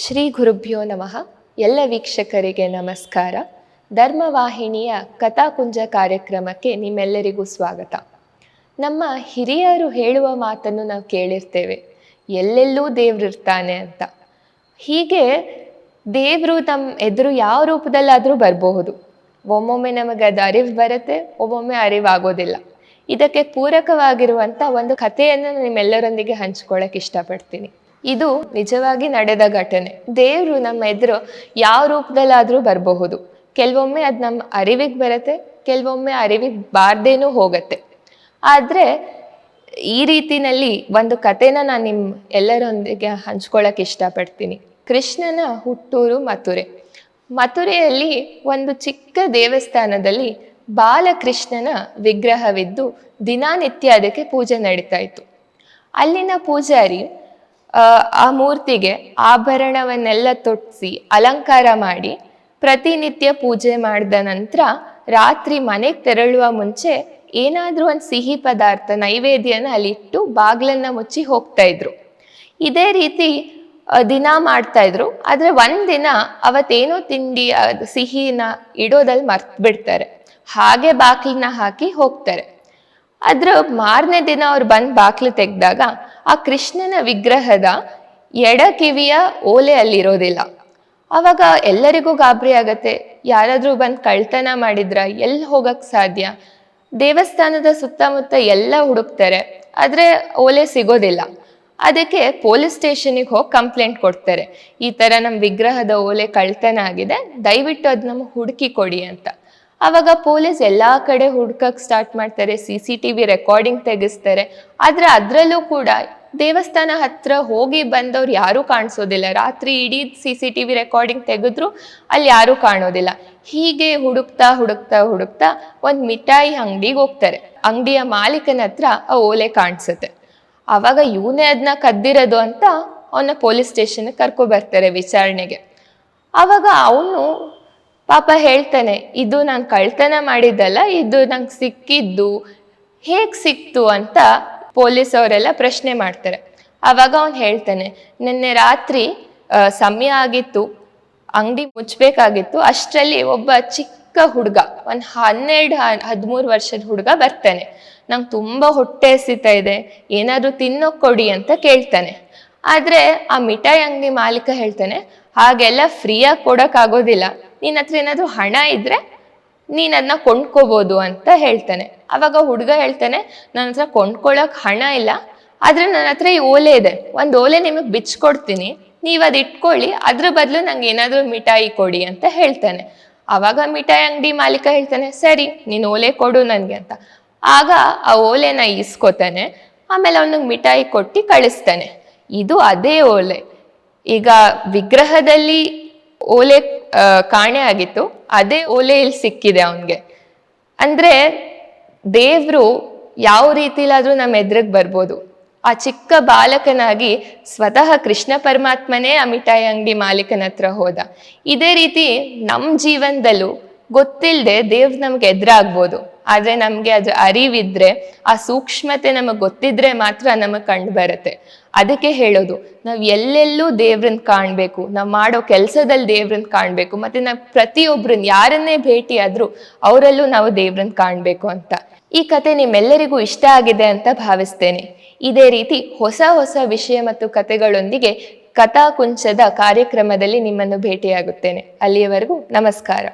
ಶ್ರೀ ಗುರುಭ್ಯೋ ನಮಃ. ಎಲ್ಲ ವೀಕ್ಷಕರಿಗೆ ನಮಸ್ಕಾರ. ಧರ್ಮವಾಹಿನಿಯ ಕಥಾಕುಂಜ ಕಾರ್ಯಕ್ರಮಕ್ಕೆ ನಿಮ್ಮೆಲ್ಲರಿಗೂ ಸ್ವಾಗತ. ನಮ್ಮ ಹಿರಿಯರು ಹೇಳುವ ಮಾತನ್ನು ನಾವು ಕೇಳಿರ್ತೇವೆ. ಎಲ್ಲೆಲ್ಲೂ ದೇವ್ರಿರ್ತಾನೆ ಅಂತ. ಹೀಗೆ ದೇವರು ತಮ್ಮ ಎದುರು ಯಾವ ರೂಪದಲ್ಲಾದರೂ ಬರಬಹುದು. ಒಮ್ಮೊಮ್ಮೆ ನಮಗೆ ಅದು ಅರಿವು ಬರುತ್ತೆ, ಒಮ್ಮೊಮ್ಮೆ ಅರಿವಾಗೋದಿಲ್ಲ. ಇದಕ್ಕೆ ಪೂರಕವಾಗಿರುವಂಥ ಒಂದು ಕಥೆಯನ್ನು ನಿಮ್ಮೆಲ್ಲರೊಂದಿಗೆ ಹಂಚ್ಕೊಳ್ಳೋಕೆ ಇಷ್ಟಪಡ್ತೀನಿ. ಇದು ನಿಜವಾಗಿ ನಡೆದ ಘಟನೆ. ದೇವರು ನಮ್ಮ ಎದುರು ಯಾವ ರೂಪದಲ್ಲಾದರೂ ಬರಬಹುದು. ಕೆಲವೊಮ್ಮೆ ಅದು ನಮ್ಮ ಅರಿವಿಗೆ ಬರುತ್ತೆ, ಕೆಲವೊಮ್ಮೆ ಅರಿವಿಗೆ ಬಾರ್ದೇನೂ ಹೋಗತ್ತೆ. ಆದರೆ ಈ ರೀತಿನಲ್ಲಿ ಒಂದು ಕಥೆನ ನಾನು ನಿಮ್ಮ ಎಲ್ಲರೊಂದಿಗೆ ಹಂಚ್ಕೊಳ್ಳೋಕೆ ಇಷ್ಟಪಡ್ತೀನಿ. ಕೃಷ್ಣನ ಹುಟ್ಟೂರು ಮಥುರೆ. ಮಥುರೆಯಲ್ಲಿ ಒಂದು ಚಿಕ್ಕ ದೇವಸ್ಥಾನದಲ್ಲಿ ಬಾಲಕೃಷ್ಣನ ವಿಗ್ರಹವಿದ್ದು ದಿನನಿತ್ಯ ಅದಕ್ಕೆ ಪೂಜೆ ನಡೀತಾ ಇತ್ತು. ಅಲ್ಲಿನ ಪೂಜಾರಿ ಆ, ಮೂರ್ತಿಗೆ ಆಭರಣವನ್ನೆಲ್ಲ ತೊಟ್ಟಿಸಿ ಅಲಂಕಾರ ಮಾಡಿ ಪ್ರತಿನಿತ್ಯ ಪೂಜೆ ಮಾಡಿದ ನಂತರ ರಾತ್ರಿ ಮನೆಗೆ ತೆರಳುವ ಮುಂಚೆ ಏನಾದರೂ ಒಂದು ಸಿಹಿ ಪದಾರ್ಥ ನೈವೇದ್ಯನ ಅಲ್ಲಿಟ್ಟು ಬಾಗ್ಲನ್ನ ಮುಚ್ಚಿ ಹೋಗ್ತಾ ಇದ್ರು. ಇದೇ ರೀತಿ ದಿನ ಮಾಡ್ತಾ ಇದ್ರು. ಆದರೆ ಒಂದಿನ ಅವತ್ತೇನೋ ತಿಂಡಿ ಸಿಹಿನ ಇಡೋದಲ್ಲಿ ಮರ್ತ್ ಬಿಡ್ತಾರೆ ಹಾಗೆ ಬಾಗಿಲನ್ನ ಹಾಕಿ ಹೋಗ್ತಾರೆ. ಅದ್ರ ಮಾರನೇ ದಿನ ಅವ್ರು ಬಂದು ಬಾಕ್ಲು ತೆಗೆದಾಗ ಆ ಕೃಷ್ಣನ ವಿಗ್ರಹದ ಎಡ ಕಿವಿಯ ಓಲೆ ಅಲ್ಲಿರೋದಿಲ್ಲ ಆವಾಗ ಎಲ್ಲರಿಗೂ ಗಾಬರಿ ಆಗತ್ತೆ. ಯಾರಾದರೂ ಬಂದು ಕಳ್ತನ ಮಾಡಿದ್ರ ಎಲ್ಲಿ ಹೋಗಕ್ಕೆ ಸಾಧ್ಯ? ದೇವಸ್ಥಾನದ ಸುತ್ತಮುತ್ತ ಎಲ್ಲ ಹುಡುಕ್ತಾರೆ, ಆದ್ರೆ ಓಲೆ ಸಿಗೋದಿಲ್ಲ. ಅದಕ್ಕೆ ಪೊಲೀಸ್ ಸ್ಟೇಷನಿಗೆ ಹೋಗಿ ಕಂಪ್ಲೇಂಟ್ ಕೊಡ್ತಾರೆ. ಈ ತರ ನಮ್ಮ ವಿಗ್ರಹದ ಓಲೆ ಕಳ್ತನ ಆಗಿದೆ, ದಯವಿಟ್ಟು ಅದು ನಮ್ಗೆ ಹುಡುಕಿ ಕೊಡಿ ಅಂತ. ಅವಾಗ ಪೊಲೀಸ್ ಎಲ್ಲ ಕಡೆ ಹುಡ್ಕಕ್ಕೆ ಸ್ಟಾರ್ಟ್ ಮಾಡ್ತಾರೆ, C C T V recording ತೆಗೆಸ್ತಾರೆ. ಆದ್ರೆ ಅದರಲ್ಲೂ ಕೂಡ ದೇವಸ್ಥಾನ ಹತ್ರ ಹೋಗಿ ಬಂದವ್ರು ಯಾರೂ ಕಾಣಿಸೋದಿಲ್ಲ. ರಾತ್ರಿ ಇಡೀ C C T V recording ತೆಗೆದ್ರು ಅಲ್ಲಿ ಯಾರೂ ಕಾಣೋದಿಲ್ಲ. ಹೀಗೆ ಹುಡುಕ್ತಾ ಹುಡುಕ್ತಾ ಹುಡುಕ್ತಾ ಒಂದು ಮಿಠಾಯಿ ಅಂಗಡಿಗೆ ಹೋಗ್ತಾರೆ. ಅಂಗಡಿಯ ಮಾಲೀಕನ ಹತ್ರ ಆ ಓಲೆ ಕಾಣಿಸುತ್ತೆ. ಅವಾಗ ಇವನೇ ಅದನ್ನ ಕದ್ದಿರೋದು ಅಂತ ಅವನ ಪೊಲೀಸ್ ಸ್ಟೇಷನ್ಗೆ ಕರ್ಕೊ ಬರ್ತಾರೆ ವಿಚಾರಣೆಗೆ. ಅವಾಗ ಅವನು ಪಾಪ ಹೇಳ್ತಾನೆ, ಇದು ನಾನು ಕಳ್ತನ ಮಾಡಿದ್ದಲ್ಲ, ಇದು ನಂಗೆ ಸಿಕ್ಕಿದ್ದು, ಹೇಗೆ ಸಿಕ್ತು? ಅಂತ ಪೊಲೀಸ್ ಅವರೆಲ್ಲ ಪ್ರಶ್ನೆ ಮಾಡ್ತಾರೆ. ಅವಾಗ ಅವನು ಹೇಳ್ತಾನೆ, ನಿನ್ನೆ ರಾತ್ರಿ ಸಮಯ ಆಗಿತ್ತು, ಅಂಗಡಿ ಮುಚ್ಚಬೇಕಾಗಿತ್ತು ಅಷ್ಟರಲ್ಲಿ ಒಬ್ಬ ಚಿಕ್ಕ ಹುಡುಗ, ಒಂದು ಹನ್ನೆರಡು, ಹದಿಮೂರು ವರ್ಷದ ಹುಡುಗ ಬರ್ತಾನೆ. ನಂಗೆ ತುಂಬಾ ಹೊಟ್ಟೆ ಹಸಿತಾ ಇದೆ, ಏನಾದರೂ ತಿನ್ನೋಕ್ ಕೊಡಿ ಅಂತ ಕೇಳ್ತಾನೆ. ಆದರೆ ಆ ಮಿಠಾಯಿ ಅಂಗಡಿ ಮಾಲೀಕ ಹೇಳ್ತಾನೆ, ಹಾಗೆಲ್ಲ ಫ್ರೀಯಾಗಿ ಕೊಡೋಕ್ಕಾಗೋದಿಲ್ಲ ನಿನ್ನ ಹತ್ರ ಏನಾದರೂ ಹಣ ಇದ್ರೆ ನೀನ್ ಅದನ್ನ ಕೊಂಡ್ಕೋಬಹುದು ಅಂತ ಹೇಳ್ತಾನೆ. ಅವಾಗ ಹುಡುಗ ಹೇಳ್ತಾನೆ ನನ್ನ ಹತ್ರ ಕೊಂಡ್ಕೊಳ್ಳೋಕೆ ಹಣ ಇಲ್ಲ, ಆದ್ರೆ ನನ್ನ ಹತ್ರ ಈ ಓಲೆ ಇದೆ. ಒಂದು ಓಲೆ ನಿಮಗೆ ಬಿಚ್ಕೊಡ್ತೀನಿ. ನೀವು ಅದ್ ಇಟ್ಕೊಳ್ಳಿ, ಅದ್ರ ಬದಲು ನಂಗೆ ಏನಾದರೂ ಮಿಠಾಯಿ ಕೊಡಿ ಅಂತ ಹೇಳ್ತಾನೆ. ಅವಾಗ ಮಿಠಾಯಿ ಅಂಗಡಿ ಮಾಲೀಕ ಹೇಳ್ತಾನೆ, ಸರಿ, ನೀನು ಓಲೆ ಕೊಡು ನನಗೆ ಅಂತ. ಆಗ ಆ ಓಲೆನ ಇಸ್ಕೊತಾನೆ ಆಮೇಲೆ ಅವನಿಗೆ ಮಿಠಾಯಿ ಕೊಟ್ಟು ಕಳಿಸ್ತಾನೆ. ಇದು ಅದೇ ಓಲೆ. ಈಗ ವಿಗ್ರಹದಲ್ಲಿ ಓಲೆ ಕಾಣೆ ಆಗಿತ್ತು. ಅದೇ ಓಲೆಯಲ್ಲಿ ಸಿಕ್ಕಿದೆ ಅವನಿಗೆ. ಅಂದ್ರೆ ದೇವ್ರು ಯಾವ ರೀತಿಲಾದ್ರೂ ನಮ್ಮ ಎದುರಿಗೆ ಬರ್ಬೋದು. ಆ ಚಿಕ್ಕ ಬಾಲಕನಾಗಿ ಸ್ವತಃ ಕೃಷ್ಣ ಪರಮಾತ್ಮನೇ ಆ ಮಿಠಾಯಿ ಅಂಗಡಿ ಮಾಲೀಕನ ಹತ್ರ ಹೋದ. ಇದೇ ರೀತಿ ನಮ್ಮ ಜೀವನದಲ್ಲೂ ಗೊತ್ತಿಲ್ಲದೆ ದೇವ್ ನಮ್ಗೆ ಎದುರಾಗ್ಬೋದು. ಆದ್ರೆ ನಮ್ಗೆ ಅದು ಅರಿವಿದ್ರೆ, ಆ ಸೂಕ್ಷ್ಮತೆ ನಮಗೆ ಗೊತ್ತಿದ್ರೆ ಮಾತ್ರ ನಮಗೆ ಕಂಡು ಬರುತ್ತೆ. ಅದಕ್ಕೆ ಹೇಳೋದು, ನಾವು ಎಲ್ಲೆಲ್ಲೂ ದೇವ್ರನ್ನ ಕಾಣ್ಬೇಕು. ನಾವು ಮಾಡೋ ಕೆಲಸದಲ್ಲಿ ದೇವ್ರನ್ನ ಕಾಣ್ಬೇಕು. ಮತ್ತೆ ನಾವು ಪ್ರತಿಯೊಬ್ಬರನ್ನ ಯಾರನ್ನೇ ಭೇಟಿ ಆದ್ರೂ ಅವರಲ್ಲೂ ನಾವು ದೇವ್ರನ್ನ ಕಾಣ್ಬೇಕು ಅಂತ. ಈ ಕತೆ ನಿಮ್ಮೆಲ್ಲರಿಗೂ ಇಷ್ಟ ಆಗಿದೆ ಅಂತ ಭಾವಿಸ್ತೇನೆ. ಇದೇ ರೀತಿ ಹೊಸ ಹೊಸ ವಿಷಯ ಮತ್ತು ಕತೆಗಳೊಂದಿಗೆ ಕಥಾಕುಂಚದ ಕಾರ್ಯಕ್ರಮದಲ್ಲಿ ನಿಮ್ಮನ್ನು ಭೇಟಿಯಾಗುತ್ತೇನೆ. ಅಲ್ಲಿಯವರೆಗೂ ನಮಸ್ಕಾರ.